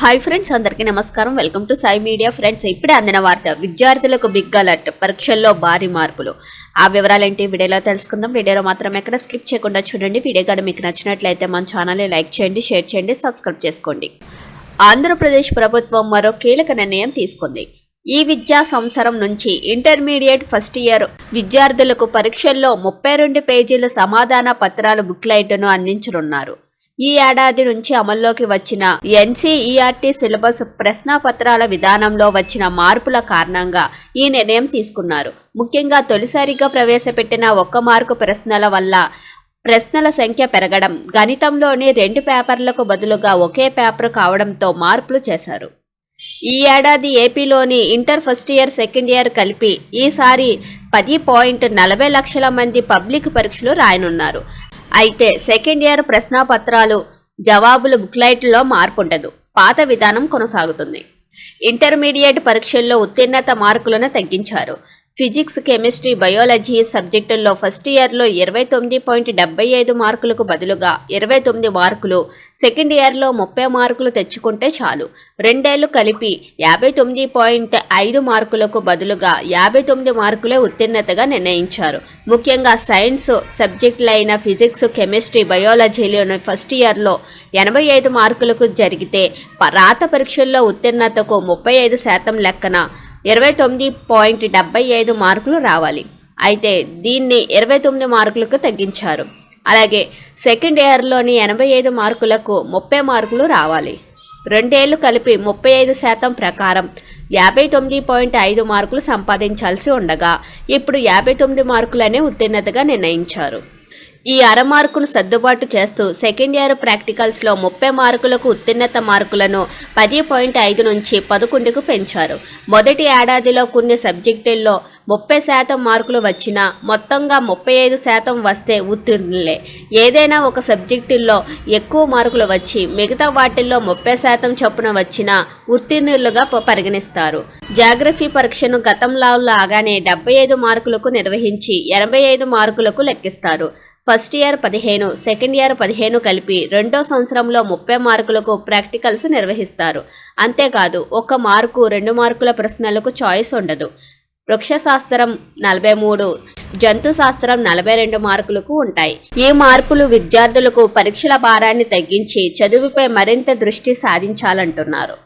Hi friends అందరికీ నమస్కారం. Welcome to Sai media friends ఇప్పుడే అందిన వార్త విద్యార్థులకు బిగ్ అలర్ట్ పరీక్షల్లో భారీ మార్పులు. ఆ వివరాలేంటి వీడియోలో తెలుసుకుందాం. వీడియోలో మాత్రం ఎక్కడ స్కిప్ చేయకుండా చూడండి. వీడియో కానీ మీకు నచ్చినట్లయితే మన ఛానల్ని లైక్ చేయండి షేర్ చేయండి సబ్స్క్రైబ్ చేసుకోండి. ఆంధ్రప్రదేశ్ ప్రభుత్వం మరో కీలక నిర్ణయం తీసుకుంది. ఈ విద్యా సంవత్సరం నుంచి ఇంటర్మీడియట్ ఫస్ట్ ఇయర్ విద్యార్థులకు పరీక్షల్లో ముప్పై రెండు పేజీల సమాధాన పత్రాలు బుక్లైట్ను అందించనున్నారు. ఈ ఏడాది నుంచి అమల్లోకి వచ్చిన ఎన్సీఈఆర్టీ సిలబస్ ప్రశ్నాపత్రాల విధానంలో వచ్చిన మార్పుల కారణంగా ఈ నిర్ణయం తీసుకున్నారు. ముఖ్యంగా తొలిసారిగా ప్రవేశపెట్టిన ఒక్క మార్కు ప్రశ్నల వల్ల ప్రశ్నల సంఖ్య పెరగడం గణితంలోని రెండు పేపర్లకు బదులుగా ఒకే పేపర్ కావడంతో మార్పులు చేశారు. ఈ ఏడాది ఏపీలోని inter first year second year కలిపి ఈసారి పది పాయింట్ నలభై లక్షల మంది పబ్లిక్ పరీక్షలు రాయనున్నారు. అయితే సెకండ్ ఇయర్ ప్రశ్నాపత్రాలు జవాబులు బుక్లైట్లో మార్పు ఉండదు పాత విధానం కొనసాగుతుంది. ఇంటర్మీడియట్ పరీక్షల్లో ఉత్తీర్ణత మార్కులను తగ్గించారు. ఫిజిక్స్ కెమిస్ట్రీ బయాలజీ సబ్జెక్టుల్లో ఫస్ట్ ఇయర్లో ఇరవై తొమ్మిది పాయింట్ డెబ్బై ఐదు మార్కులకు బదులుగా ఇరవై తొమ్మిది మార్కులు. సెకండ్ ఇయర్లో ముప్పై మార్కులు తెచ్చుకుంటే చాలు. రెండేళ్ళు కలిపి యాభై తొమ్మిది పాయింట్ ఐదు మార్కులకు బదులుగా యాభై తొమ్మిది మార్కులే ఉత్తీర్ణతగా నిర్ణయించారు. ముఖ్యంగా సైన్స్ సబ్జెక్టులైన ఫిజిక్స్ కెమిస్ట్రీ బయాలజీలోని ఫస్ట్ ఇయర్లో ఎనభై ఐదు మార్కులకు జరిగితే రాత పరీక్షల్లో ఉత్తీర్ణతకు ముప్పై ఐదు శాతం లెక్కన ఇరవై తొమ్మిది పాయింట్ డెబ్బై ఐదు మార్కులు రావాలి. అయితే దీన్ని ఇరవై తొమ్మిది మార్కులకు తగ్గించారు. అలాగే సెకండ్ ఇయర్లోని ఎనభై ఐదు మార్కులకు ముప్పై మార్కులు రావాలి. రెండేళ్ళు కలిపి ముప్పై ఐదు శాతం ప్రకారం యాభై తొమ్మిది పాయింట్ ఐదు మార్కులు సంపాదించాల్సి ఉండగా ఇప్పుడు యాభై తొమ్మిది మార్కులనే ఉత్తీర్ణతగా నిర్ణయించారు. ఈ అర మార్కును సర్దుబాటు చేస్తూ సెకండ్ ఇయర్ ప్రాక్టికల్స్లో ముప్పై మార్కులకు ఉత్తీర్ణత మార్కులను పది పాయింట్ ఐదు నుంచి పదకొండుకు పెంచారు. మొదటి ఏడాదిలో కొన్ని సబ్జెక్టుల్లో ముప్పై శాతం మార్కులు వచ్చినా మొత్తంగా ముప్పై ఐదు శాతం వస్తే ఉత్తీర్ణులే. ఏదైనా ఒక సబ్జెక్టుల్లో ఎక్కువ మార్కులు వచ్చి మిగతా వాటిల్లో ముప్పై శాతం చొప్పున వచ్చినా ఉత్తీర్ణులుగా పరిగణిస్తారు. జాగ్రఫీ పరీక్షను గతంలో లాగానే డెబ్బై ఐదు మార్కులకు నిర్వహించి ఎనభై ఐదు మార్కులకు లెక్కిస్తారు. ఫస్ట్ ఇయర్ పదిహేను సెకండ్ ఇయర్ పదిహేను కలిపి రెండో సంవత్సరంలో ముప్పై మార్కులకు ప్రాక్టికల్స్ నిర్వహిస్తారు. అంతేకాదు ఒక మార్కు రెండు మార్కుల ప్రశ్నలకు చాయిస్ ఉండదు. వృక్షశాస్త్రం నలభై మూడు జంతు శాస్త్రం నలభై రెండు మార్కులకు ఉంటాయి. ఈ మార్పులు విద్యార్థులకు పరీక్షల భారాన్ని తగ్గించి చదువుపై మరింత దృష్టి సాధించాలంటున్నారు.